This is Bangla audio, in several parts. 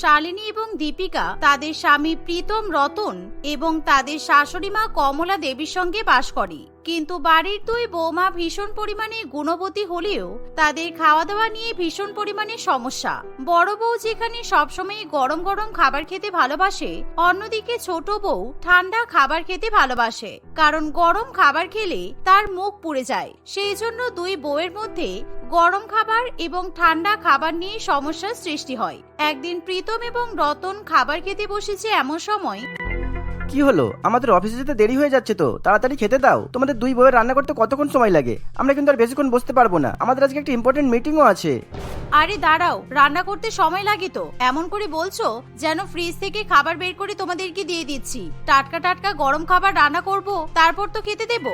শালিনী এবং দীপিকা তাদের স্বামী প্রীতম রতন এবং তাদের শাশুড়ি মা কমলা দেবীর সঙ্গে বাস করে। কিন্তু বাড়ির দুই বৌমা ভীষণ পরিমাণে গুণবতী হলেও তাদের খাওয়া দাওয়া নিয়ে ভীষণ পরিমাণে সমস্যা। বড় বউ যেখানে সবসময় গরম গরম খাবার খেতে ভালোবাসে, অন্যদিকে ছোট বউ ঠান্ডা খাবার খেতে ভালোবাসে, কারণ গরম খাবার খেলে তার মুখ পুড়ে যায়। সেই জন্য দুই বউয়ের মধ্যে গরম খাবার এবং ঠান্ডা খাবার নিয়ে সমস্যার সৃষ্টি হয়। একদিন প্রীতম এবং রতন খাবার খেতে বসেছে এমন সময় কি হলো? আমাদের অফিসে যেতে দেরি হয়ে যাচ্ছে তো। তাড়াতাড়ি খেতে দাও। তোমাদের দুই বউয়ের রান্না করতে কতক্ষণ সময় লাগে? আমরা কিন্তু আর বেশিক্ষণ বসতে পারব না। আমাদের আজকে একটা ইম্পর্টেন্ট মিটিংও আছে। আরে দাঁড়াও, রান্না করতে সময় লাগে তো। এমন করে বলছো যেন ফ্রিজ থেকে খাবার বের করে তোমাদেরকে দিয়ে দিচ্ছি। টাটকা টাটকা গরম খাবার রান্না করব, তারপর তো খেতে দেব।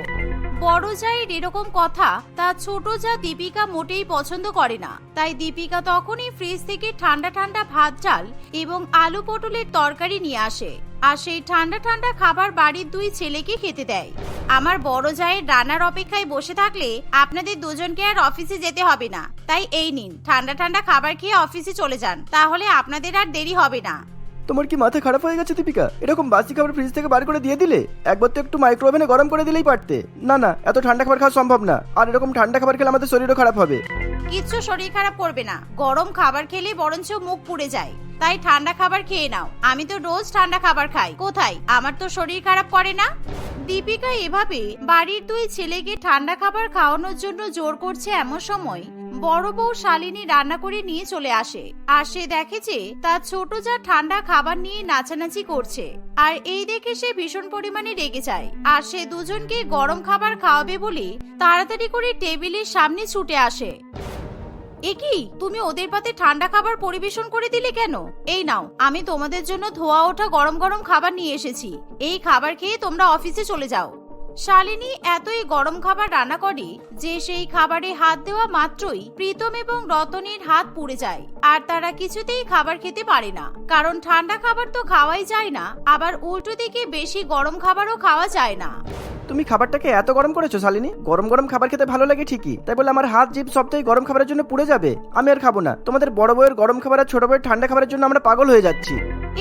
বড় জায়ের এরকম কথা তা ছোট যা দীপিকা মোটেই পছন্দ করে না। তাই দীপিকা তখনই ফ্রিজ থেকে ঠান্ডা ঠান্ডা ভাত, চাল এবং আলু পটলের তরকারি নিয়ে আসে আর সেই ঠান্ডা ঠান্ডা খাবার বাড়ির দুই ছেলেকে খেতে দেয়। আমার বড় জায়ের রান্নার অপেক্ষায় বসে থাকলে আপনাদের দুজনকে আর অফিসে যেতে হবে না। তাই এই নিন, ঠান্ডা ঠান্ডা খাবার খেয়ে অফিসে চলে যান। তাহলে আপনাদের আর দেরি হবে না। তোমার কি মাথা খারাপ হয়ে গেছে, দীপিকা? এরকম বাসি খাবার ফ্রিজ থেকে বার করে দিয়ে দিলে? একবার তো একটু মাইক্রোওভেনে গরম করে দিলেই পারতে। না না, এত ঠান্ডা খাবার খাওয়া সম্ভব না। আর এরকম ঠান্ডা খাবার খেলে আমাদের শরীরও খারাপ হবে। কিচ্ছু শরীর খারাপ করবে না। গরম খাবার খেলে বরঞ্চ মুখ পুড়ে যায়। তাই ঠান্ডা খাবার খেয়ে নাও। আমি তো রোজ ঠান্ডা খাবার খাই। কোথায়? আমার তো শরীর খারাপ করে না? দীপিকা এভাবে বাড়ির দুই ছেলেকে ঠান্ডা খাবার খাওয়ানোর জন্য জোর করছে এমন সময় বড় বউ শালিনী রান্না করে নিয়ে চলে আসে। আর সে দেখে যে তার ছোট যা ঠান্ডা খাবার নিয়ে নাচানাচি করছে। আর এই দেখে সে ভীষণ পরিমাণে রেগে যায়। আর সে দুজনকে গরম খাবার খাওয়াবে বলে তাড়াতাড়ি করে টেবিলের সামনে ছুটে আসে। একি তুমি ওদের পাতে ঠান্ডা খাবার পরিবেশন করে দিলে কেন? এই নাও, আমি তোমাদের জন্য ধোয়া ওঠা গরম গরম খাবার নিয়ে এসেছি। এই খাবার খেয়ে তোমরা অফিসে চলে যাও। শালিনী এতই গরম খাবার রান্না করে যে সেই খাবারে হাত দেওয়া মাত্রই প্রীতম এবং রতনের হাত পুড়ে যায়। আর তারা কিছুতেই খাবার খেতে পারে না। কারণ ঠান্ডা খাবার তো খাওয়াই যায় না আবার উল্টো দিকে বেশি গরম খাবারও খাওয়া যায় না। তুমি খাবারটাকে এত গরম করেছ শালিনী? গরম গরম খাবার খেতে ভালো লাগে ঠিকই তাই বলে আমার হাত জিভ সবটাই গরম খাবারের জন্য পুড়ে যাবে আমি আর খাব না। তোমাদের বড় বউয়ের গরম খাবার আর ছোট বউয়ের ঠান্ডা খাবারের জন্য আমরা পাগল হয়ে যাচ্ছি।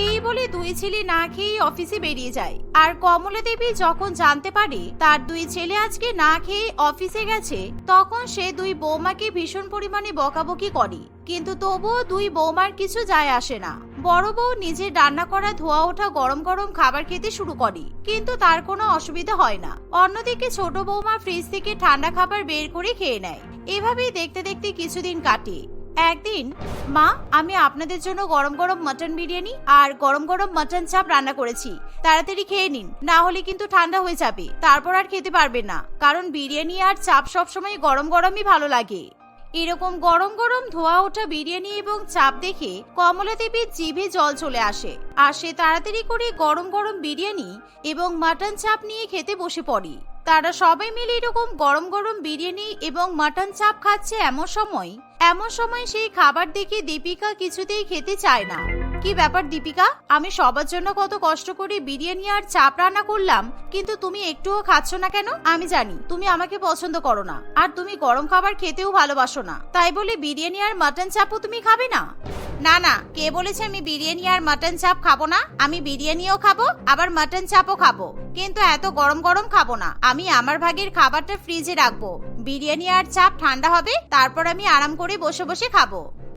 এই বলে দুই ছেলে না খেয়ে অফিসে বেরিয়ে যায়। আর কমলা দেবী যখন জানতে পারে তার দুই ছেলে আজকে না খেয়ে অফিসে গেছে, তখন সে দুই বৌমাকে ভীষণ পরিমাণে বকাবকি করে। কিন্তু তবুও দুই বৌমার কিছু যায় আসে না। বড় বউ নিজের রান্না করা ধোয়া ওঠা গরম গরম খাবার খেতে শুরু করে, কিন্তু তার কোনো অসুবিধা হয় না। অন্যদিকে ছোট বৌমা ফ্রিজ থেকে ঠান্ডা খাবার বের করে খেয়ে নেয়। এভাবেই দেখতে দেখতে কিছুদিন কাটে। একদিন, মা, আমি আপনাদের জন্য গরম গরম মটন বিরিয়ানি আর গরম গরম মটন চাপ রান্না করেছি। তাড়াতাড়ি খেয়ে নিন। না হলে কিন্তু ঠান্ডা হয়ে যাবে। তারপর আর খেতে পারবেন না। কারণ বিরিয়ানি আর চাপ সবসময় গরম গরমই ভালো লাগে। এরকম গরম গরম ধোয়া ওঠা বিরিয়ানি এবং চাপ দেখে কমলা দেবীর জিভে জল চলে আসে। আর সে তাড়াতাড়ি করে গরম গরম বিরিয়ানি এবং মাটন চাপ নিয়ে খেতে বসে পড়ে। তারা সবাই মিলে এরকম গরম গরম বিরিয়ানি এবং মাটন চাপ খাচ্ছে এমন সময়। এমন সময় সেই খাবার দেখে দীপিকা কিছুতেই খেতে চায় না। কি ব্যাপার, দীপিকা? আমি সবার জন্য কত কষ্ট করে বিরিয়ানি আর চাপ রান্না করলাম, কিন্তু তুমি একটুও খাচ্ছ না কেন? আমি জানি, তুমি আমাকে পছন্দ করো না, আর তুমি গরম খাবার খেতেও ভালোবাসো না। তাই বলে বিরিয়ানি আর মাটন চাপও তুমি খাবে না? না না, কে বলেছে আমি বিরিয়ানি আর মাটন চাপ খাব না? আমি বিরিয়ানিও খাব, আবার মাটন চাপও খাব। কিন্তু এত গরম গরম খাব না, আমি আমার ভাগের খাবারটা ফ্রিজে রাখব। বিরিয়ানি আর চাপ ঠান্ডা হবে, তারপর আমি আরাম করে বসে বসে খাব।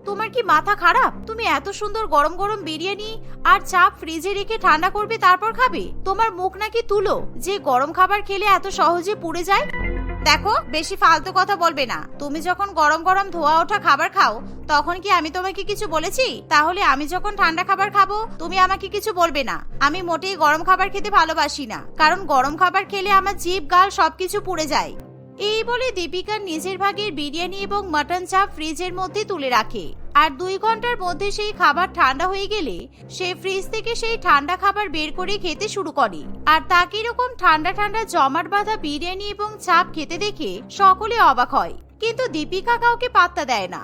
তোমার কি মাথা খারাপ? তুমি এত সুন্দর গরম গরম বিরিয়ানি আর চাপ ফ্রিজে রেখে ঠান্ডা করবে, তারপর খাবে? তোমার মুখ নাকি তুলো? যে গরম খাবার খেলে এত সহজে পুড়ে যায়? দেখো, বেশি ফালতু কথা বলবে না। তুমি যখন গরম গরম ধোয়া ওঠা খাবার খাও, তখন কি আমি তোমাকে কিছু বলেছি? তাহলে আমি যখন ঠান্ডা খাবার খাব, তুমি আমাকে কিছু বলবে না। আমি মোটেই গরম খাবার খেতে ভালোবাসি না, কারণ গরম খাবার খেলে আমার জিভ, গাল সবকিছু পুড়ে যায়। এই বলে দীপিকা নিজের ভাগের বিরিয়ানি এবং মটন চাপ ফ্রিজের মধ্যে তুলে রাখে। আর দুই ঘণ্টার মধ্যে সেই খাবার ঠান্ডা হয়ে গেলে সে ফ্রিজ থেকে সেই ঠান্ডা খাবার বের করে খেতে শুরু করে। আর তাকে এরকম ঠান্ডা ঠান্ডা জমাট বাঁধা বিরিয়ানি এবং চাপ খেতে দেখে সকলে অবাক হয়। কিন্তু দীপিকা কাউকে পাত্তা দেয় না।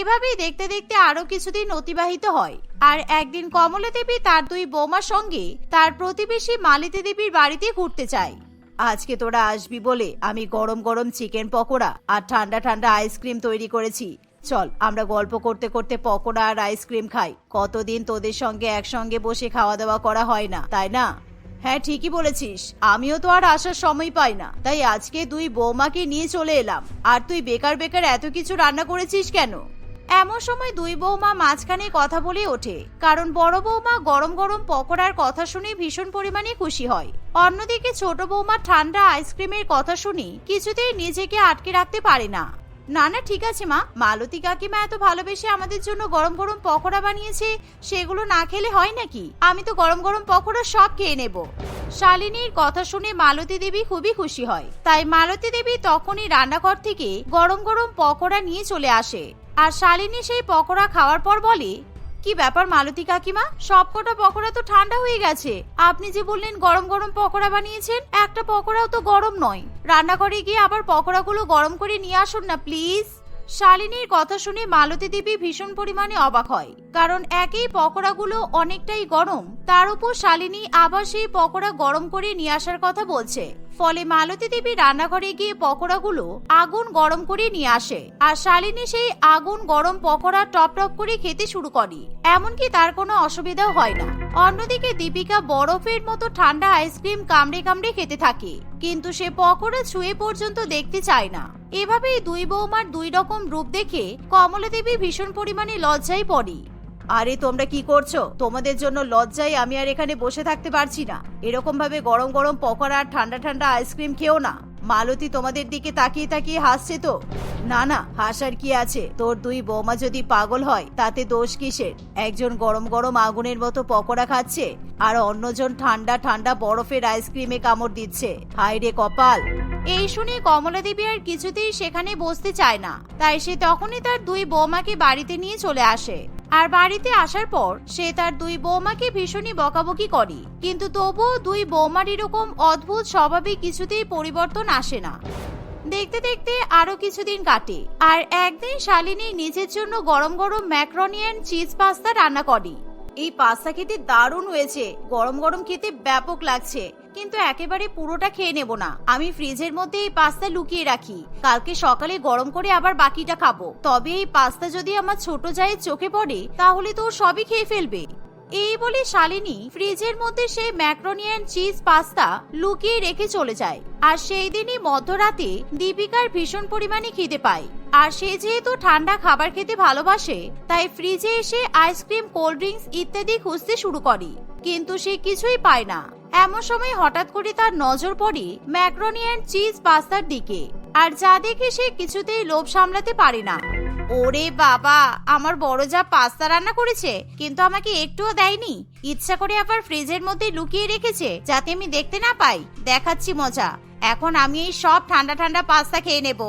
এভাবেই দেখতে দেখতে আরও কিছুদিন অতিবাহিত হয়। আর একদিন কমলা দেবী তার দুই বৌমার সঙ্গে তার প্রতিবেশী মালিতে দেবীর বাড়িতে ঘুরতে যায়। আজকে তোরা আসবি বলে আমি গরম গরম চিকেন পকোড়া আর ঠান্ডা ঠান্ডা আইসক্রিম তৈরি করেছি। চল, আমরা গল্প করতে করতে পকোড়া আর আইসক্রিম খাই। কতদিন তোদের সঙ্গে একসঙ্গে বসে খাওয়া দাওয়া করা হয় না, তাই না? হ্যাঁ ঠিকই বলেছিস। আমিও তো আর আসার সময় পাই না। তাই আজকে দুই বৌমাকে নিয়ে চলে এলাম। আর তুই বেকার বেকার এত কিছু রান্না করেছিস কেন? এমন সময় দুই বৌমা মাঝখানে কথা বলে ওঠে। কারণ বড় বৌমা গরম গরম পকোড়ার কথা শুনে ভীষণ পরিমাণে খুশি হয়। অন্যদিকে ছোট বৌমা ঠান্ডা আইসক্রিমের কথা শুনি কিছুতেই নিজেকে আটকে রাখতে পারে না। না না, ঠিক আছে, মা। মালতী কাকিমা এত ভালোবেসে আমাদের জন্য গরম গরম পকোড়া বানিয়েছে, সেগুলো না খেলে হয় নাকি? আমি তো গরম গরম পকোড়া সব খেয়ে নেব। শালিনীর কথা শুনে মালতী দেবী খুবই খুশি হয়। তাই মালতী দেবী তখনই রান্নাঘর থেকে গরম গরম পকোড়া নিয়ে চলে আসে। আর শালিনী সেই পকোড়া খাওয়ার পর বলে কি ব্যাপার মালতী কাকিমা? সবকটা পকোড়া তো ঠান্ডা হয়ে গেছে। আপনি যে বললেন গরম গরম পকোড়া বানিয়েছেন, একটা পকোড়াও তো গরম নয়। রান্নাঘরে গিয়ে আবার পকোড়াগুলো গরম করে নিয়ে আসুন না, প্লিজ। শালিনীর কথা শুনে মালতী দেবী ভীষণ পরিমাণে অবাক হয়, কারণ একই পকোড়াগুলো অনেকটাই গরম। তার উপর শালিনী আবার সেই পকোড়া গরম করে নিয়ে আসার কথা বলছে। ফলে মালতী দেবী রান্নাঘরে গিয়ে পকোড়াগুলো আগুন গরম করে নিয়ে আসে। আর শালিনী সেই আগুন গরম পকোড়া টপ টপ করে খেতে শুরু করে। এমনকি তার কোনো অসুবিধাও হয় না। অন্যদিকে দীপিকা বরফের মতো ঠান্ডা আইসক্রিম কামড়ে কামড়ে খেতে থাকে। কিন্তু সে পকোড়া ছুঁয়ে পর্যন্ত দেখতে চায় না। এভাবেই দুই বৌমার দুই রকম রূপ দেখে কমলা দেবী ভীষণ পরিমাণে লজ্জায় পড়ে। আরে, তোমরা কি করছ? তোমাদের জন্য লজ্জায় আমি আর এখানে বসে থাকতে পারছি না। এরকম ভাবে গরম গরম পকোড়া আর ঠান্ডা ঠান্ডা আইসক্রিম খেও না। মালতী তোমাদের দিকে তাকিয়ে তাকিয়ে হাসছে তো? না না, হাসার কি আছে? তোর দুই বৌমা যদি পাগল হয়, তাতে দোষ কিসের? একজন গরম গরম আগুনের মতো পকোড়া খাচ্ছে, আর অন্যজন ঠান্ডা ঠান্ডা বরফের আইসক্রিমে কামড় দিচ্ছে। হায় রে কপাল! এই শুনে কমলা দেবী আর কিছুতেই সেখানে বসতে চায় না। তাই সে তখনই তার দুই বৌমাকে বাড়িতে নিয়ে চলে আসে। আর বাড়িতে আসার পর সে তার দুই বৌমাকে ভীষণই বকাবকি করে। কিন্তু তবুও দুই বৌমার এরকম অদ্ভুত স্বভাবে কিছুতেই পরিবর্তন আসে না। দেখতে দেখতে আরও কিছুদিন কাটে আর একদিন শালিনী নিজের জন্য গরম গরম ম্যাক্রনিয়ান চিজ পাস্তা রান্না করে। এই পাস্তা খেতে দারুণ হয়েছে। গরম গরম খেতে ব্যাপক লাগছে। কিন্তু একেবারে পুরোটা খেয়ে নেব না। আমি ফ্রিজের মধ্যে এই পাস্তা লুকিয়ে রাখি। কালকে সকালে গরম করে আবার বাকিটা খাব। তবে এই পাস্তা যদি আমার ছোট জায়ের চোখে পড়ে, তাহলে তো সবই খেয়ে ফেলবে। এই বলে শালিনী ফ্রিজের মধ্যে সেই ম্যাক্রোনিয়ান চিজ পাস্তা লুকিয়ে রেখে চলে যায়। আর সেই দিনই মধ্যরাতে দীপিকার ভীষণ পরিমাণে খিদে পায়। আর সে যেহেতু ঠান্ডা খাবার খেতে ভালোবাসে, তাই ফ্রিজে এসে আইসক্রিম, কোল্ড ড্রিঙ্কস ইত্যাদি খুঁজতে শুরু করে। কিন্তু সে কিছুই পায় না। এমন সময় হঠাৎ করে তার নজর পড়ে ম্যাক্রোনি ম্যাক্রোনিয়ান চিজ পাস্তার দিকে। আর যা দেখে সে কিছুতেই লোভ সামলাতে পারে না। ওরে বাবা, আমার বড় যা পাস্তা রান্না করেছে, কিন্তু আমাকে একটুও দেয়নি। ইচ্ছা করে আবার ফ্রিজের মধ্যে লুকিয়ে রেখেছে, যাতে আমি দেখতে না পাই। দেখাচ্ছি মজা। এখন আমি এই সব ঠান্ডা ঠান্ডা পাস্তা খেয়ে নেব।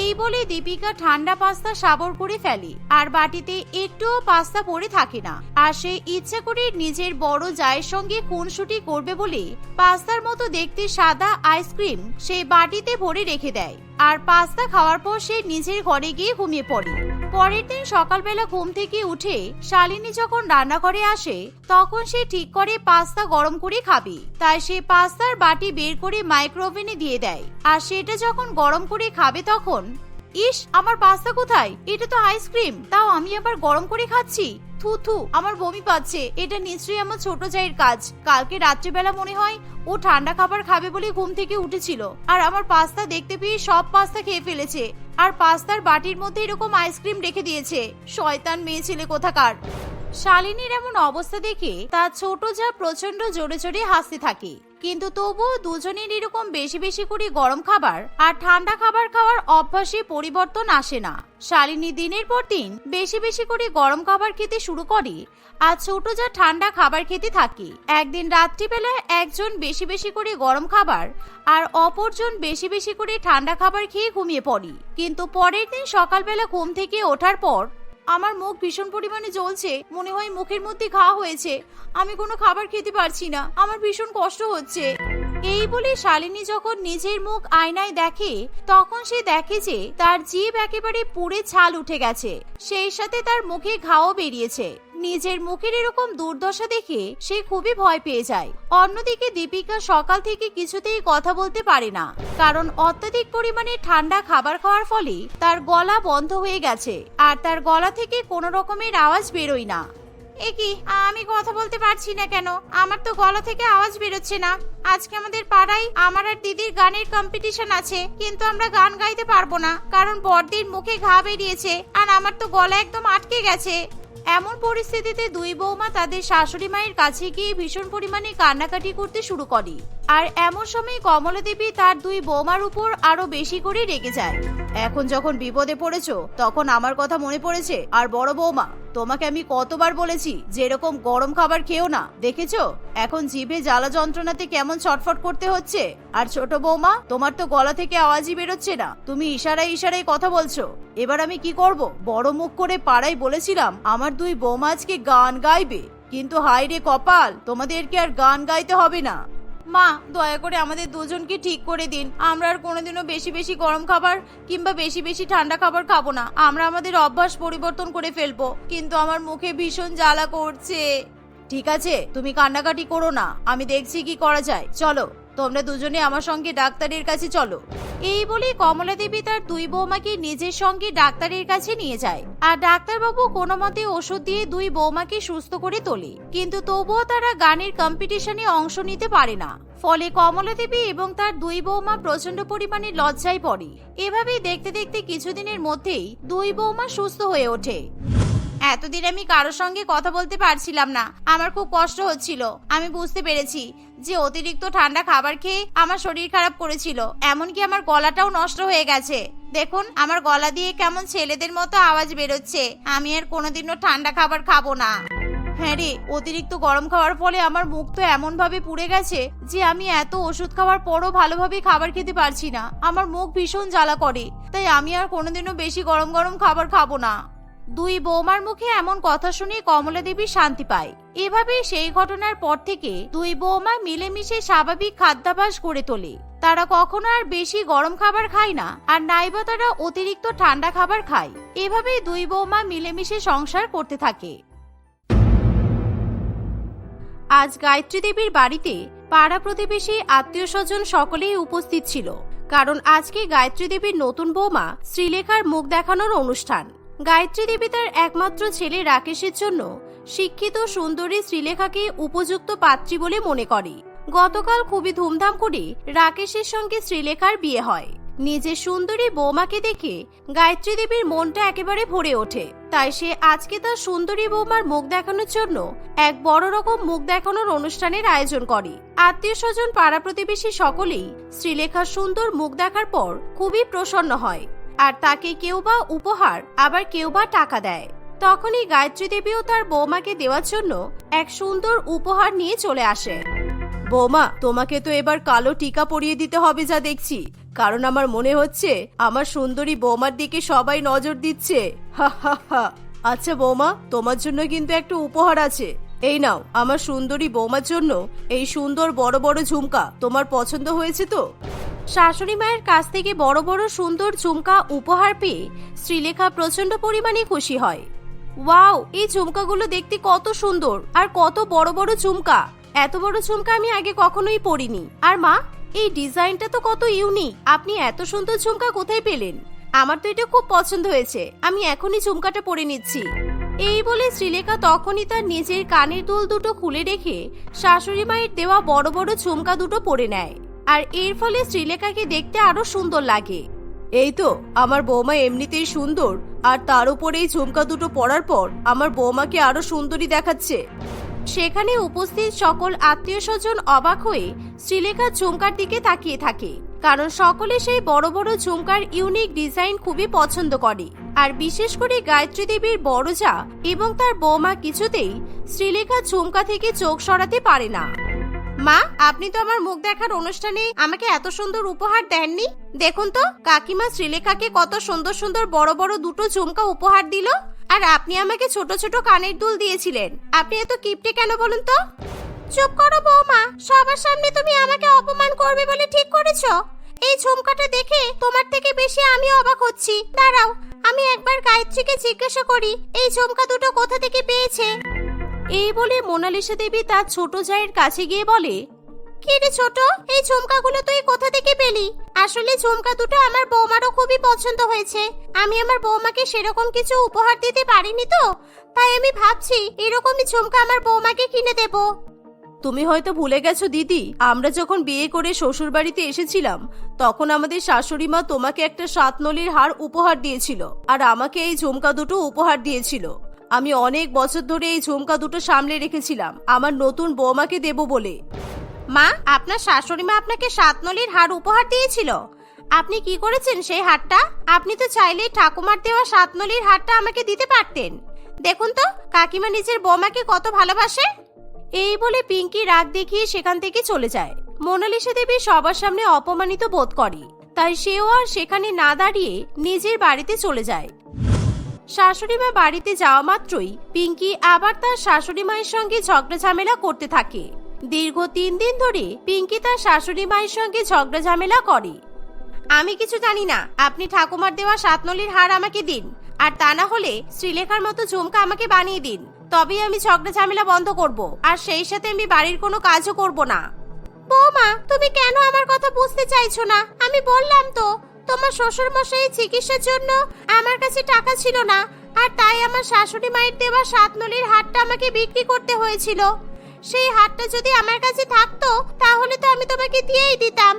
এই বলে দীপিকা ঠান্ডা পাস্তা সাবর করে ফেলে, আর বাটিতে একটুও পাস্তা পড়ে থাকে না। আর সে ইচ্ছে করে নিজের বড় জায়ের সঙ্গে খুনসুটি করবে বলে পাস্তার মতো দেখতে সাদা আইসক্রিম সেই বাটিতে ভরে রেখে দেয়। আর পাস্তা খাওয়ার পর সে নিজের ঘরে গিয়ে ঘুমিয়ে পড়ে। পরের দিন সকালবেলা ঘুম থেকে উঠে শালিনী যখন রান্নাঘরে আসে, তখন সে ঠিক করে পাস্তা গরম করে খাবে। তাই সে পাস্তার বাটি বের করে মাইক্রোওভেনে দিয়ে দেয়। আর সেটা যখন গরম করে খাবে তখন ইস, আমার পাস্তা কোথায়? এটা তো আইসক্রিম তাও আমি আবার গরম করে খাচ্ছি। থু থু, আমার বমি পাচ্ছে। এটা নিশ্চয়ই আমার ছোট জায়ের কাজ। কালকে রাত্রিবেলা মনে হয় ও ঠান্ডা খাবার খাবে বলে ঘুম থেকে উঠেছিল। আর আমার পাস্তা দেখতে পেয়ে সব পাস্তা খেয়ে ফেলেছে। আর পাস্তার বাটির মধ্যে এরকম আইসক্রিম রেখে দিয়েছে। শয়তান মেয়ে ছেলে কোথাকার? শালিনীর এমন অবস্থা দেখে তার ছোট যা প্রচণ্ড জোরে জোরে হাসতে থাকে। কিন্তু তবুও দুজনের এরকম বেশি বেশি করে গরম খাবার আর ঠান্ডা খাবার খাওয়ার অভ্যাসে পরিবর্তন আসে না। শালিনী দিনের পর দিন বেশি বেশি করে গরম খাবার খেতে শুরু করে আর ছোট যা ঠান্ডা খাবার খেতে থাকে। একদিন রাত্রিবেলা একজন বেশি বেশি করে গরম খাবার আর অপরজন বেশি বেশি করে ঠান্ডা খাবার খেয়ে ঘুমিয়ে পড়ে। কিন্তু পরের দিন সকালবেলা ঘুম থেকে ওঠার পর আমার মুখ ভীষণ পরিমাণে জ্বলছে। মনে হয় মুখের মধ্যে ঘা হয়েছে। আমি কোনো খাবার খেতে পারছি না। আমার ভীষণ কষ্ট হচ্ছে। এই বলে শালিনী যখন নিজের মুখ আয়নায় দেখে, তখন সে দেখে যে তার জিভ একেবারে পুড়ে ছাল উঠে গেছে। সেই সাথে তার মুখে ঘাও বেরিয়েছে। নিজের মুখের এরকম দুর্দশা দেখে সে খুবই ভয় পেয়ে যায়। অন্যদিকে দীপিকা সকাল থেকে কিছুতেই কথা বলতে পারে না। কারণ অত্যাধিক পরিমাণে ঠান্ডা খাবার খাওয়ার ফলে তার গলা বন্ধ হয়ে গেছে আর তার গলা থেকে কোনো রকমের আওয়াজ বেরোয় না। এ কি, আমি কথা বলতে পারছি না কেন? আমার তো গলা থেকে আওয়াজ বেরোচ্ছে না। আজকে আমাদের পাড়ায় আমার আর দিদির গানের কম্পিটিশন আছে, কিন্তু আমরা গান গাইতে পারব না। কারণ বড়দির মুখে ঘা বেরিয়েছে, আর আমার তো গলা একদম আটকে গেছে। এমন পরিস্থিতিতে দুই বৌমা তাদের শাশুড়ি মায়ের কাছে গিয়ে ভীষণ পরিমাণে কান্নাকাটি করতে শুরু করে। আর এমন সময় কমলা দেবী তার দুই বৌমার উপর আরও বেশি করে রেগে যায়। এখন যখন বিপদে পড়েছ, তখন আমার কথা মনে পড়েছে, আর বড় বৌমা তোমাকে আমি কতবার বলেছি যে এরকম গরম খাবার খেও না। দেখেছ? এখন জিভে জ্বালা যন্ত্রণাতে কেমন ছটফট করতে হচ্ছে? আর ছোট বৌমা, তোমার তো গলা থেকে আওয়াজই বেরোচ্ছে না। তুমি ইশারায় ইশারায় কথা বলছো। এবার আমি কি করব? বড় মুখ করে পাড়ায় বলেছিলাম, আমার দুই বৌমা আজকে গান গাইবে। কিন্তু হাই রে কপাল, তোমাদেরকে আর গান গাইতে হবে না। মা, দয়া করে আমাদের দুজনকে ঠিক করে দিন। আমরা আর কোনোদিনও বেশি বেশি গরম খাবার কিংবা বেশি বেশি ঠান্ডা খাবার খাব না। আমরা আমাদের অভ্যাস পরিবর্তন করে ফেলব। কিন্তু আমার মুখে ভীষণ জ্বালা করছে। ঠিক আছে, তুমি কান্নাকাটি করো না। আমি দেখছি কি করা যায়। চলো। তোমরা দুজনে আমার সঙ্গে ডাক্তারের কাছে চলো। এই বলে কমলা দেবী তার দুই বৌমাকে নিজের সঙ্গে ডাক্তারের কাছে নিয়ে যায়। আর ডাক্তারবাবু কোনো মতে ওষুধ দিয়ে দুই বৌমাকে সুস্থ করে তোলে। কিন্তু তবুও তারা গানের কম্পিটিশনে অংশ নিতে পারে না। ফলে কমলা দেবী এবং তার দুই বৌমা প্রচণ্ড পরিমাণে লজ্জায় পড়ে। এভাবেই দেখতে দেখতে কিছুদিনের মধ্যেই দুই বৌমা সুস্থ হয়ে ওঠে। এতদিন আমি কারোর সঙ্গে কথা বলতে পারছিলাম না। আমার খুব কষ্ট হচ্ছিল। আমি বুঝতে পেরেছি যে অতিরিক্ত ঠান্ডা খাবার খেয়ে আমার শরীর খারাপ করেছিল। এমনকি আমার গলাটাও নষ্ট হয়ে গেছে। দেখুন, আমার গলা দিয়ে কেমন ছেলেদের মতো আওয়াজ বেরোচ্ছে। আমি আর কোনোদিনও ঠান্ডা খাবার খাব না। হ্যাঁ রে, অতিরিক্ত গরম খাওয়ার ফলে আমার মুখ তো এমন ভাবে পুড়ে গেছে যে আমি এত ওষুধ খাওয়ার পরও ভালোভাবে খাবার খেতে পারছি না। আমার মুখ ভীষণ জ্বালা করে। তাই আমি আর কোনোদিনও বেশি গরম গরম খাবার খাব না। দুই বৌমার মুখে এমন কথা শুনে কমলা দেবী শান্তি পায়। এভাবেই সেই ঘটনার পর থেকে দুই বৌমা মিলেমিশে স্বাভাবিক খাদ্যাভ্যাস গড়ে তোলে। তারা কখনো আর বেশি গরম খাবার খায় না, আর নাইবা তারা অতিরিক্ত ঠান্ডা খাবার খায়। এভাবেই দুই বৌমা মিলেমিশে সংসার করতে থাকে। আজ গায়ত্রী দেবীর বাড়িতে পাড়া প্রতিবেশী আত্মীয় স্বজন সকলেই উপস্থিত ছিল, কারণ আজকে গায়ত্রী দেবীর নতুন বৌমা শ্রীলেখার মুখ দেখানোর অনুষ্ঠান। গায়ত্রী দেবী তার একমাত্র ছেলে রাকেশের জন্য শিক্ষিত সুন্দরী শ্রীলেখাকে উপযুক্ত পাত্রী বলে মনে করে। গতকাল খুবই ধুমধাম করে রাকেশের সঙ্গে শ্রীলেখার বিয়ে হয়। নিজের সুন্দরী বৌমাকে দেখে গায়ত্রী দেবীর মনটা একেবারে ভরে ওঠে। তাই সে আজকে তার সুন্দরী বৌমার মুখ দেখানোর জন্য এক বড় রকম মুখ দেখানোর অনুষ্ঠানের আয়োজন করে। আত্মীয় স্বজন পাড়া প্রতিবেশী সকলেই শ্রীলেখার সুন্দর মুখ দেখার পর খুবই প্রসন্ন হয়। আর তাকে কেউ বা উপহার, আবার কেউ বা টাকা দেয়। তখনই গায়ত্রী দেবীও তার বৌমাকে দেওয়ার জন্য এক সুন্দর উপহার নিয়ে চলে আসে। বৌমা, তোমাকে তো এবার কালো টিকা পরিয়ে দিতে হবে যা দেখছি। কারণ আমার মনে হচ্ছে আমার সুন্দরী বৌমার দিকে সবাই নজর দিচ্ছে। আচ্ছা বৌমা, তোমার জন্য কিন্তু একটা উপহার আছে। এই নাও, আমার সুন্দরী বৌমার জন্য এই সুন্দর বড় বড় ঝুমকা। তোমার পছন্দ হয়েছে তো? শাশুড়ি মায়ের কাছ থেকে বড় বড় সুন্দর ঝুমকা উপহার পেয়ে শ্রীলেখা প্রচণ্ড পরিমাণে খুশি হয়। ওয়াও, এই ঝুমকাগুলো দেখতে কত সুন্দর আর কত বড় বড় ঝুমকা এত বড় ঝুমকা আমি আগে কখনোই পরিনি। আর মা, এই ডিজাইনটা তো কত ইউনিক। আপনি এত সুন্দর ঝুমকা কোথায় পেলেন? আমার তো এটা খুব পছন্দ হয়েছে। আমি এখনই ঝুমকাটা পরে নিচ্ছি। এই বলে শ্রীলেখা তখনই তার নিজের কানের দুল দুটো খুলে রেখে শাশুড়ি মায়ের দেওয়া বড় বড় ঝুমকা দুটো পরে নেয়। আর এর ফলে শ্রীলেখাকে দেখতে আরও সুন্দর লাগে। এই তো, আমার বৌমা এমনিতেই সুন্দর, আর তার উপরে এই ঝুমকা দুটো পরার পর আমার বৌমাকে আরও সুন্দরী দেখাচ্ছে। সেখানে উপস্থিত সকল আত্মীয় স্বজন অবাক হয়ে শ্রীলেখার ঝুমকার দিকে তাকিয়ে থাকে, কারণ সকলে সেই বড় বড় ঝুমকার ইউনিক ডিজাইন খুবই পছন্দ করে। আর বিশেষ করে গায়ত্রী দেবীর বড় যা এবং তার বৌমা কিছুতেই শ্রীলেখা ঝুমকা থেকে চোখ সরাতে পারে না। মা, আপনি তো আমার মুখ দেখার অনুষ্ঠানে আমাকে এত সুন্দর উপহার দেননি। দেখুন তো, কাকিমা শ্রীলেখাকে কত সুন্দর সুন্দর বড় বড় দুটো ঝুমকা উপহার দিল। আর আপনি আমাকে ছোট ছোট কানের দুল দিয়েছিলেন। আপনি এত কিপটে কেন বলুন তো? চুপ করো বৌমা, সবার সামনে তুমি আমাকে অপমান করবে বলে ঠিক করেছ। এই ঝুমকাটা দেখে তোমার থেকে বেশি আমি অবাক হচ্ছি। দাঁড়াও, আমি একবার গায়ত্রীকে জিজ্ঞাসা করি, এই ঝুমকা দুটো কোথা থেকে পেয়েছে? এই বলে মোনালিসা দেবী তার ছোট জায়ের কাছে গিয়ে বলে, কি রে ছোট, এই ঝুমকাগুলো তুই কোথা থেকে পেলি? আসলে ঝুমকা দুটো আমার বৌমারও খুবই পছন্দ হয়েছে। আমি আমার বৌমাকে সেরকম কিছু উপহার দিতে পারিনি তো, তাই আমি ভাবছি এরকমই ঝুমকা আমার বৌমাকে কিনে দেব। তুমি হয়তো ভুলে গেছো, দিদি, আমরা যখন বিয়ে করে শ্বশুর বাড়িতে এসেছিলাম, তখন আমাদের শাশুড়ি মা তোমাকে একটা সাতনলির হার উপহার দিয়েছিল, আর আমাকে এই ঝুমকা দুটো উপহার দিয়েছিল। আমি অনেক বছর ধরে এই ঝুমকা দুটো সামলে রেখেছিলাম। আমার নতুন বৌমাকে দেব বলে। মা, আপনার শাশুড়ি মা আপনাকে সাতনলির হার উপহার দিয়েছিল। আপনি কি করেছেন সেই হারটা আপনি তো চাইলেই ঠাকুমার দেওয়া সাতনলির হারটা আমাকে দিতে পারতেন। দেখুন তো, কাকিমা নিজের বৌমাকে কত ভালোবাসে। এই বলে পিঙ্কি রাগ দেখিয়ে সেখান থেকে চলে যায়। মোনালিসা দেবী সবার সামনে অপমানিত বোধ করে। তাই সেও আর সেখানে না দাঁড়িয়ে নিজের বাড়িতে চলে যায়। শাশুড়ি মা বাড়িতে যাওয়া মাত্রই পিঙ্কি আবার তার শাশুড়ি মায়ের সঙ্গে ঝগড়া ঝামেলা করতে থাকে। দীর্ঘ তিন দিন ধরে পিঙ্কি তার শাশুড়ি মায়ের সঙ্গে ঝগড়া ঝামেলা করে। আমি কিছু জানি না, আপনি ঠাকুমার দেওয়া সাতনলির হার আমাকে দিন, আর তা না হলে শ্রীলেখার মতো ঝুমকা আমাকে বানিয়ে দিন। তবেই আমি ঝগড়া ঝামেলা বন্ধ করব, আর সেই সাথে আমি বাড়ির কোনো কাজও করব না। বৌমা, তুমি কেন আমার কথা বুঝতে চাইছো না? আমি বললাম তো তোমার শ্বশুর মশাই চিকিৎসার জন্য আমার কাছে টাকা ছিল না, আর তাই আমার শাশুড়ি মায়ের দেওয়া সাতনলির হাটটা আমাকে বিক্রি করতে হয়েছিল। সেই হাটটা যদি আমার কাছে থাকতো, তাহলে তো আমি তোমাকে দিয়েই দিতাম।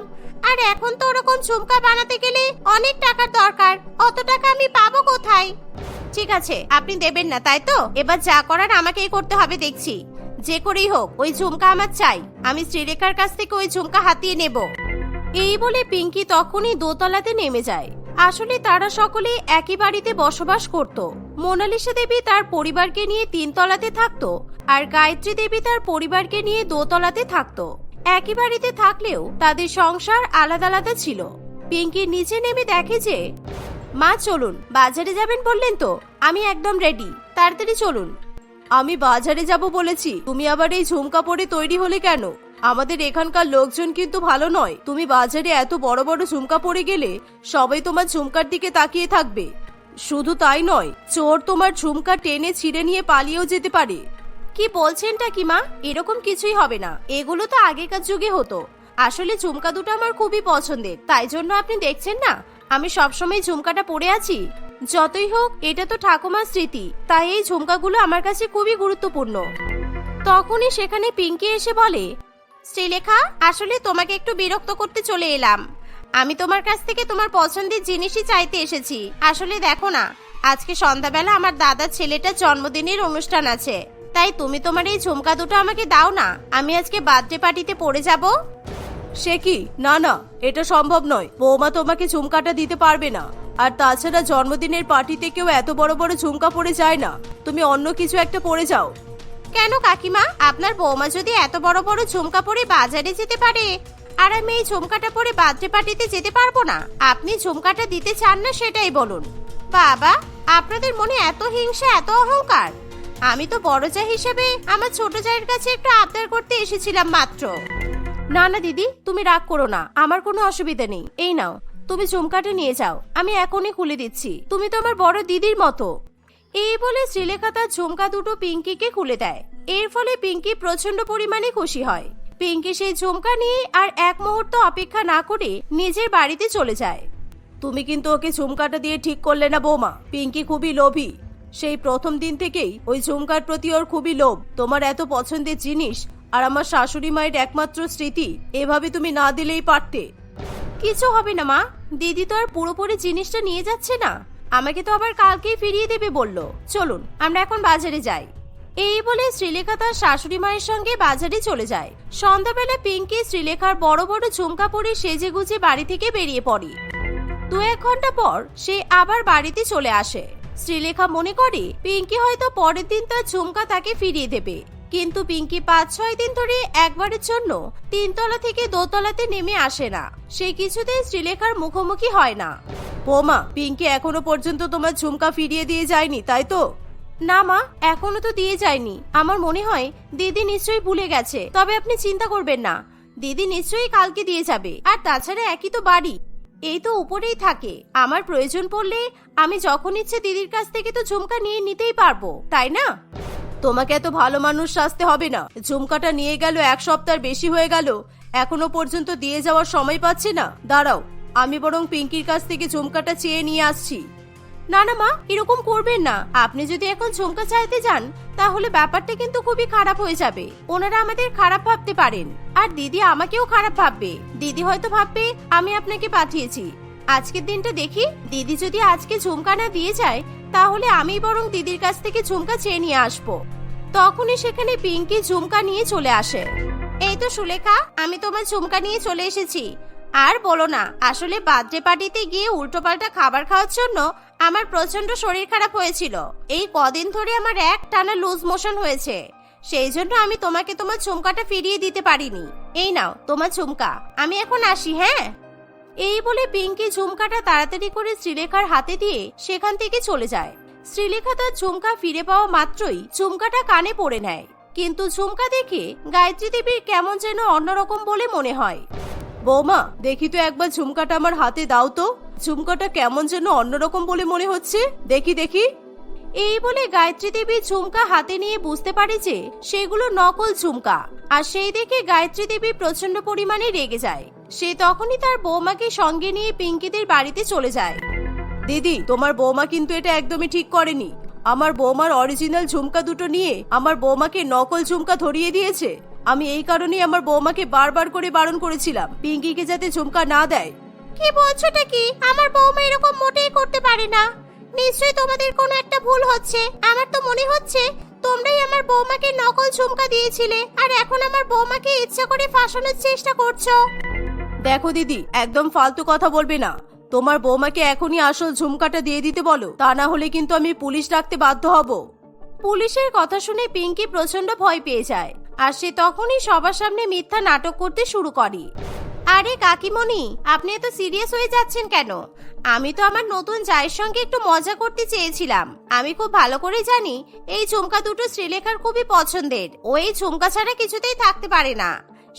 আর এখন তো ওরকম ঝুমকা বানাতে গেলে অনেক টাকার দরকার, অত টাকা আমি পাবো কোথায়? ঠিক আছে, আপনি দেবেন না, তাই তো? এবার যা করার আমাকেই করতে হবে, দেখছি। যে করেই হোক, ওই ঝুমকা আমার চাই। আমি শ্রীরেখার কাছ থেকে ওই ঝুমকা হাতিয়ে নেব। এই বলে পিঙ্কি তখনই দোতলাতে নেমে যায়। আসলে তারা সকলে একই বাড়িতে বসবাস করত। মোনালিসা দেবী তার পরিবারকে নিয়ে তিনতলাতে থাকতো আর গায়ত্রী দেবী তার পরিবারকে নিয়ে দোতলাতে থাকতো। একই বাড়িতে থাকলেও তাদের সংসার আলাদা আলাদা ছিল। পিঙ্কি নিচে নেমে দেখে যে, মা, চলুন, বাজারে যাবেন বললেন তো? আমি একদম রেডি তাড়াতাড়ি চলুন। আমি বাজারে যাব বলেছি। তুমি আবার এই ঝুমকা পরে তৈরি হলে কেন? আমাদের এখানকার লোকজন কিন্তু ভালো নয়। তুমি বাজারে এত বড় বড় ঝুমকা পরে গেলে সবাই তোমার ঝুমকার দিকে তাকিয়ে থাকবে। শুধু তাই নয়, চোর তোমার ঝুমকা টেনে ছিঁড়ে নিয়ে পালিয়েও যেতে পারে। কি বলছেনটা কি মা? এরকম কিছুই হবে না। এগুলো তো আগেকার যুগে হতো। আসলে ঝুমকা দুটো আমার খুবই পছন্দের। তাই জন্য আপনি দেখছেন না? আমি সবসময় ঝুমকাটা পরে আছি। যতই হোক, এটা তো ঠাকুমার স্মৃতি। তাই এই ঝুমকাগুলো আমার কাছে খুবই গুরুত্বপূর্ণ। তখনই সেখানে পিঙ্কি এসে বলে শ্রীলেখা, আসলে তোমাকে একটু বিরক্ত করতে চলে এলাম। আমি তোমার কাছ থেকে তোমার পছন্দের জিনিসই চাইতে এসেছি। আসলে দেখো না, আজকে সন্ধ্যাবেলা আমার দাদার ছেলেটার জন্মদিনের অনুষ্ঠান আছে। তাই তুমি তোমার এই ঝুমকা দুটো আমাকে দাও না। আমি আজকে বার্থডে পার্টিতে পড়ে যাব। সে কি? না না, এটা সম্ভব নয়। বৌমা তোমাকে ঝুমকাটা দিতে পারবে না। আর তাছাড়া জন্মদিনের পার্টিতে কেউ এত বড় বড় ঝুমকা পরে যায় না। তুমি অন্য কিছু একটা পরে যাও। কেন কাকিমা? আপনার বৌমা যদি এত বড় বড় ঝুমকা পরে বাজারে যেতে পারে, আর আমি এই ঝুমকাটা পরে বার্থডে পার্টিতে যেতে পারব না। আপনি ঝুমকাটা দিতে চান না সেটাই বলুন। বাবা, আপনাদের মনে এত হিংসা, এত অহংকার? আমি তো বড় যা হিসেবে আমার ছোট জায়ের কাছে একটু আবদার করতে এসেছিলাম মাত্র। না না, দিদি, তুমি রাগ করো না, আমার কোনো অসুবিধা নেই। এই নাও, তুমি ঝুমকাটা নিয়ে যাও, আমি এখনই খুলে দিচ্ছি। তুমি তো আমার বড় দিদির মতো। এই বলে শ্রীলেখা তার ঝুমকা দুটো পিঙ্কিকে খুলে দেয়। এর ফলে পিঙ্কি প্রচণ্ড পরিমাণে খুশি হয়। পিঙ্কি সেই ঝুমকা নিয়ে আর এক মুহূর্ত অপেক্ষা না করে নিজের বাড়িতে চলে যায়। তুমি কিন্তু ওকে ঝুমকাটা দিয়ে ঠিক করলে না বৌমা। পিঙ্কি খুবই লোভী। সেই প্রথম দিন থেকেই ওই ঝুমকার প্রতি ওর খুবই লোভ। তোমার এত পছন্দের জিনিস আর আমার শাশুড়ি মায়ের একমাত্র স্মৃতি, এভাবে তুমি না দিলেই পারতে। কিছু হবে না মা। দিদি তো আর পুরোপুরি জিনিসটা নিয়ে যাচ্ছে না। আমাকে তো আবার কালকেই ফিরিয়ে দেবে বলল। চলুন, আমরা এখন বাজারে যাই। এই বলে শ্রীলেখা তার শাশুড়ি মায়ের সঙ্গে বাজারে চলে যায়। সন্ধ্যাবেলা পিঙ্কি শ্রীলেখার বড় বড় ঝুমকা পরে সেজে গুজে বাড়ি থেকে বেরিয়ে পড়ে। দু এক ঘণ্টা পর সে আবার বাড়িতে চলে আসে। শ্রীলেখা মনে করে, পিঙ্কি হয়তো পরের দিন তার ঝুমকা তাকে ফিরিয়ে দেবে। কিন্তু পিঙ্কি পাঁচ, ছয় দিন ধরে একবারের জন্য তিনতলা থেকে দোতলাতে নেমে আসে না। সে কিছুতেই শ্রীলেখার মুখোমুখি হয় না। বোমা, পিঙ্কি এখনও পর্যন্ত তোমার ঝুমকা ফিরিয়ে দিয়ে যায়নি, তাই তো? না মা, এখনও তো দিয়ে যায়নি। আমার মনে হয় দিদি নিশ্চয়ই ভুলে গেছে। তবে আপনি চিন্তা করবেন না। দিদি নিশ্চয়ই কালকে দিয়ে যাবে। আর তাছাড়া একই তো বাড়ি। এই তো উপরেই থাকে। আমার প্রয়োজন পড়লে আমি যখন ইচ্ছে দিদির কাছ থেকে তো ঝুমকা নিয়ে নিতেই পারব, তাই না? তোমাকে এত ভালো মানুষ সাজতে হবে না। ঝুমকাটা নিয়ে গেল, এক সপ্তাহ বেশি হয়ে গেল। এখনও পর্যন্ত দিয়ে যাওয়ার সময় পাচ্ছি না। দাঁড়াও, আমি বরং পিঙ্কির কাছ থেকে ঝুমকাটা চেয়ে নিয়ে আসছি। না না, মা, এরকম করবেন না। আপনি যদি এখন ঝুমকা চাইতে যান, তাহলে ব্যাপারটা কিন্তু খুবই খারাপ হয়ে যাবে। ওনারা আমাদের খারাপ ভাবতে পারেন। আর দিদি আমাকেও খারাপ ভাববে। দিদি হয়তো ভাববে, আমি আপনাকে পাঠিয়েছি। আজকের দিনটা দেখি। দিদি যদি আজকে ঝুমকা না দিয়ে যায়, তাহলে আমি বরং দিদির কাছ থেকে ঝুমকা চেয়ে নিয়ে আসব। তখনই সেখানে পিঙ্কি ঝুমকা নিয়ে চলে আসে। এই তো সুলেখা, আমি তোমার ঝুমকা নিয়ে চলে এসেছি। আর বলো না, আসলে বার্থডে পার্টিতে গিয়ে উল্টোপাল্টা খাবার খাওয়ার জন্য আমার প্রচণ্ড শরীর খারাপ হয়েছিল। এই কদিন ধরে আমার এক টানা লুজ মোশন হয়েছে। সেই জন্য আমি তোমাকে তোমার ঝুমকাটা ফিরিয়ে দিতে পারিনি। এই নাও, তোমার ঝুমকা। আমি এখন আসি হ্যাঁ? এই বলে পিঙ্কি ঝুমকাটা তাড়াতাড়ি করে শ্রীলেখার হাতে দিয়ে সেখান থেকে চলে যায়। শ্রীলেখা তার ঝুমকা ফিরে পাওয়া মাত্রই ঝুমকাটা কানে পড়ে নেয়। কিন্তু ঝুমকা দেখে গায়ত্রী দেবীর কেমন যেন অন্যরকম বলে মনে হয়। বৌমা, দেখি তো একবার ঝুমকাটা আমার হাতে দাও তো। ঝুমকাটা কেমন যেন অন্যরকম বলে মনে হচ্ছে। দেখি দেখি। এই বলে গায়ত্রী দেবী ঝুমকা হাতে নিয়ে বুঝতে পারে যে সেগুলো নকল ঝুমকা। আর সেই দেখে গায়ত্রী দেবী প্রচণ্ড পরিমাণে রেগে যায়। সে তখনই তার বৌমাকে সঙ্গে নিয়ে পিঙ্কিদের বাড়িতে চলে যায়। দিদি তোমার বৌমা কিন্তু এটা একদমই ঠিক করেনি। আমার বৌমার অরিজিনাল ঝুমকা দুটো নিয়ে আমার বৌমাকে নকল ঝুমকা ধরিয়ে দিয়েছে। আমি এই কারণেই আমার বৌমাকে বারবার করে বারণ করেছিলাম পিঙ্কিকে যাতে ঝুমকা না দেয়। কি বলছোটা কি? আমার বৌমা এরকম মোটেই করতে পারে না। নিশ্চয়ই তোমাদের কোনো একটা ভুল হচ্ছে। আমার তো মনে হচ্ছে তোমরাই আমার বৌমাকে নকল ঝুমকা দিয়েছিলে আর এখন আমার বৌমাকে ইচ্ছা করে ফাঁসানোর চেষ্টা করছ। দেখো দিদি, একদম ফালতু কথা বলবে না। তোমার বৌমাকে এখনই আসল ঝুমকাটা দিয়ে দিতে বলো, তা না হলে কিন্তু আমি পুলিশ ডাকতে বাধ্য হব। পুলিশের কথা শুনে পিঙ্কি প্রচণ্ড ভয় পেয়ে যায়, আর সে তখনই সবার সামনে মিথ্যা নাটক করতে শুরু করে। আরে কাকিমণি, আপনি এত সিরিয়াস হয়ে যাচ্ছেন কেন? আমি তো আমার নতুন জায়ের সঙ্গে একটু মজা করতে চেয়েছিলাম। আমি খুব ভালো করে জানি, এই ঝুমকা দুটো শ্রীলেখার খুবই পছন্দের। ও এই ঝুমকা ছাড়া কিছুতেই থাকতে পারে না।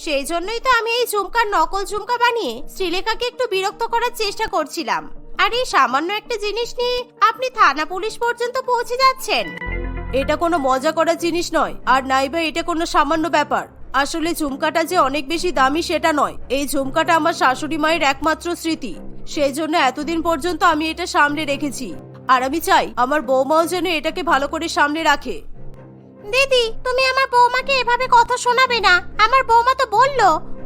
সেই জন্যই তো আমি এই ঝুমকার নকল ঝুমকা বানিয়ে শ্রীলেখাকে একটু বিরক্ত করার চেষ্টা করছিলাম। আর এই সামান্য একটা জিনিস নিয়ে আপনি থানা পুলিশ পর্যন্ত পৌঁছে যাচ্ছেন। এটা কোনো মজা করার জিনিস নয়। আর নাইবা এটা কোনো সামান্য ব্যাপার। আসলে ঝুমকাটা যে অনেক বেশি দামি সেটা নয়। এই ঝুমকাটা আমার শাশুড়ি মায়ের একমাত্র স্মৃতি। সেই জন্য এতদিন পর্যন্ত আমি এটা সামনে রেখেছি। আর আমি চাই আমার বৌমাও যেন এটাকে ভালো করে সামনে রাখে। দিদি, তুমি আমার বৌমাকে এভাবে কথা শোনাবে না। আমার বৌমা তো বলল,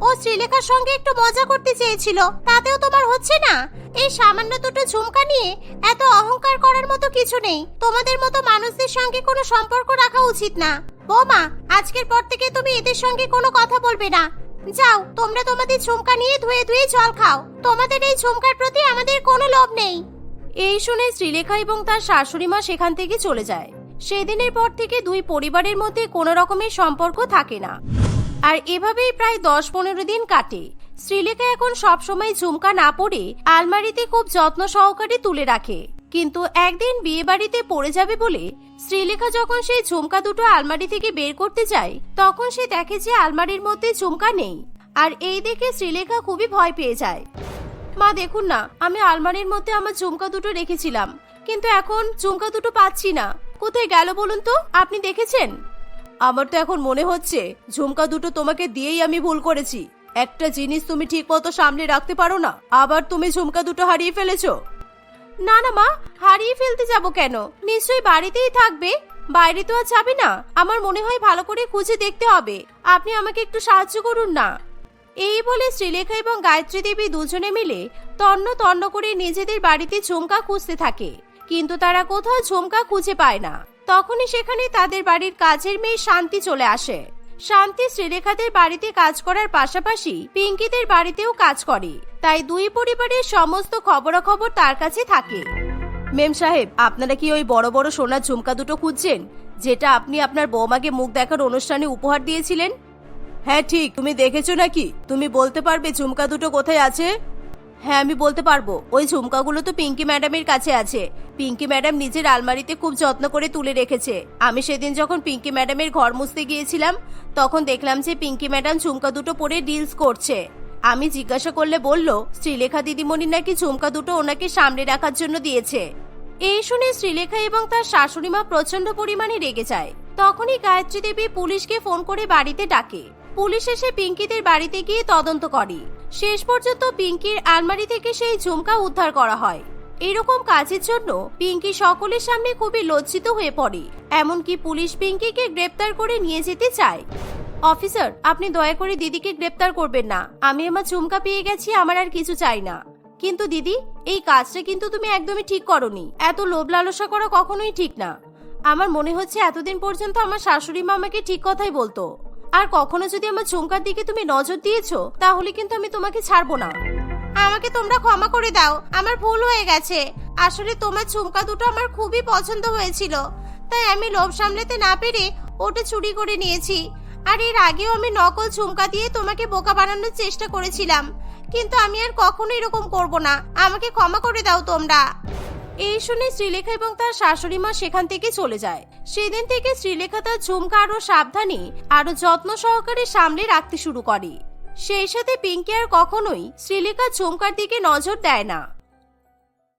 ও শ্রীলেখার সঙ্গে একটু মজা করতে চেয়েছিল, তাতেও তোমার হচ্ছে না? এই সামান্য দুটো ঝুমকা নিয়ে এত অহংকার করার মতো কিছু নেই। তোমাদের মতো মানুষদের সঙ্গে কোনো সম্পর্ক রাখা উচিত না। বৌমা, আজকের পর থেকে তুমি এদের সঙ্গে কোনো কথা বলবে না। যাও, তোমরা তোমাদের ঝুমকা নিয়ে ধুয়ে ধুয়ে জল খাও। তোমাদের এই ঝুমকার প্রতি আমাদের কোনো লোভ নেই। এই শুনে শ্রীলেখা এবং তার শাশুড়ি মা সেখান থেকে চলে যায়। সেদিনের পর থেকে দুই পরিবারের মধ্যে কোনো রকমের সম্পর্ক থাকে না। আর এভাবেই প্রায় দশ পনেরো দিন কাটে। শ্রীলেখা এখন সবসময় ঝুমকা না পরে আলমারিতে খুব যত্ন সহকারে তুলে রাখে। কিন্তু একদিন বিয়ে বাড়িতে পড়ে যাবে বলে শ্রীলেখা যখন সেই ঝুমকা দুটো আলমারি থেকে বের করতে যায়, তখন সে দেখে যে আলমারির মধ্যে ঝুমকা নেই। আর এই দেখে শ্রীলেখা খুবই ভয় পেয়ে যায়। মা, দেখুন না, আমি আলমারির মধ্যে আমার ঝুমকা দুটো রেখেছিলাম, কিন্তু এখন ঝুমকা দুটো পাচ্ছি না। কোথায় গেল বলুন তো? আপনি দেখেছেন? আমার তো এখন মনে হচ্ছে ঝুমকা দুটো তোমাকে দিয়েই আমি ভুল করেছি। একটা জিনিস তুমি ঠিক মতো সামনে রাখতে পারো না, আবার তুমি ঝুমকা দুটো হারিয়ে ফেলেছো। না না মা, হারিয়ে ফেলতে যাব কেন? নিশ্চয়ই বাড়িতেই থাকবে। বাইরে তো আর যাবে না। আমার মনে হয় ভালো করে খুঁজে দেখতে হবে। আপনি আমাকে একটু সাহায্য করুন না। এই বলে শ্রীলেখা এবং গায়ত্রী দেবী দুজনে মিলে তন্ন তন্ন করে নিজেদের বাড়িতে ঝুমকা খুঁজতে থাকে। কিন্তু তারা কোথাও ঝুমকা খুঁজে পায় না। তখনই সেখানে তাদের বাড়ির কাজের মেয়ে শান্তি চলে আসে। শান্তি শ্রীরেখাদের বাড়িতে কাজ করার পাশাপাশি পিঙ্কিদের বাড়িতেও কাজ করে। তাই দুই পরিবারের সমস্ত খবরাখবর তার কাছে থাকে। মেম সাহেব, আপনারা কি ওই বড় বড় সোনার ঝুমকা দুটো খুঁজছেন, যেটা আপনি আপনার বৌমাকে মুখ দেখার অনুষ্ঠানে উপহার দিয়েছিলেন? হ্যাঁ ঠিক। তুমি দেখেছ নাকি? তুমি বলতে পারবে ঝুমকা দুটো কোথায় আছে? হ্যাঁ আমি বলতে পারব। ওই ঝুমকাগুলো তো পিঙ্কি ম্যাডামের কাছে আছে। পিঙ্কি ম্যাডাম নিজের আলমারিতে খুব যত্ন করে তুলে রেখেছে। আমি সেদিন যখন পিঙ্কি ম্যাডামের ঘর মুছতে গিয়েছিলাম, তখন দেখলাম যে পিঙ্কি ম্যাডাম ঝুমকা দুটো পরে ডিলস করছে। আমি জিজ্ঞাসা করলে বলল, শ্রীলেখা দিদিমণি নাকি ঝুমকা দুটো ওনাকে সামনে রাখার জন্য দিয়েছে। এই শুনে শ্রীলেখা এবং তার শাশুড়ি মা প্রচণ্ড পরিমাণে রেগে যায়। তখনই গায়ত্রী দেবী পুলিশকে ফোন করে বাড়িতে ডাকে। পুলিশ এসে পিঙ্কিদের বাড়িতে গিয়ে তদন্ত করে। শেষ পর্যন্ত পিঙ্কির আলমারি থেকে সেই ঝুমকা উদ্ধার করা হয়। এরকম কাজের জন্য পিঙ্কি সকলের সামনে খুবই লজ্জিত হয়ে পড়ে। এমনকি পুলিশ পিঙ্কিকে গ্রেপ্তার করে নিয়ে যেতে চায়। অফিসার, আপনি দয়া করে দিদিকে গ্রেপ্তার করবেন না। আমি আমার ঝুমকা পেয়ে গেছি, আমার আর কিছু চাই না। কিন্তু দিদি, এই কাজটা কিন্তু তুমি একদমই ঠিক করনি। এত লোভ লালসা করা কখনোই ঠিক না। আমার মনে হচ্ছে এতদিন পর্যন্ত আমার শাশুড়ি মা আমাকে ঠিক কথাই বলতো। আর কখনো যদি আমার ঝুমকার দিকে তুমি নজর দিয়েছ, তাহলে কিন্তু আমি তোমাকে ছাড়বো না। আমাকে তোমরা ক্ষমা করে দাও, আমার ভুল হয়ে গেছে। আসলে তোমার ঝুমকা দুটো আমার খুবই পছন্দ হয়েছিল। তাই আমি লোভ সামলাতে না পেরে ওটা চুরি করে নিয়েছি। আর এর আগেও আমি নকল ঝুমকা দিয়ে তোমাকে বোকা বানানোর চেষ্টা করেছিলাম। কিন্তু আমি আর কখনো এরকম করব না। আমাকে ক্ষমা করে দাও তোমরা। এই শুনে শ্রীলেখা এবং তার শাশুড়ি মা সেখান থেকে চলে যায়। সেদিন থেকে শ্রীলেখা তার ঝুমকা আরও সাবধানে আরও যত্ন সহকারে সামলে রাখতে শুরু করে। সেই সাথে পিঙ্কি আর কখনোই শ্রীলেখা ঝুমকার দিকে নজর দেয় না।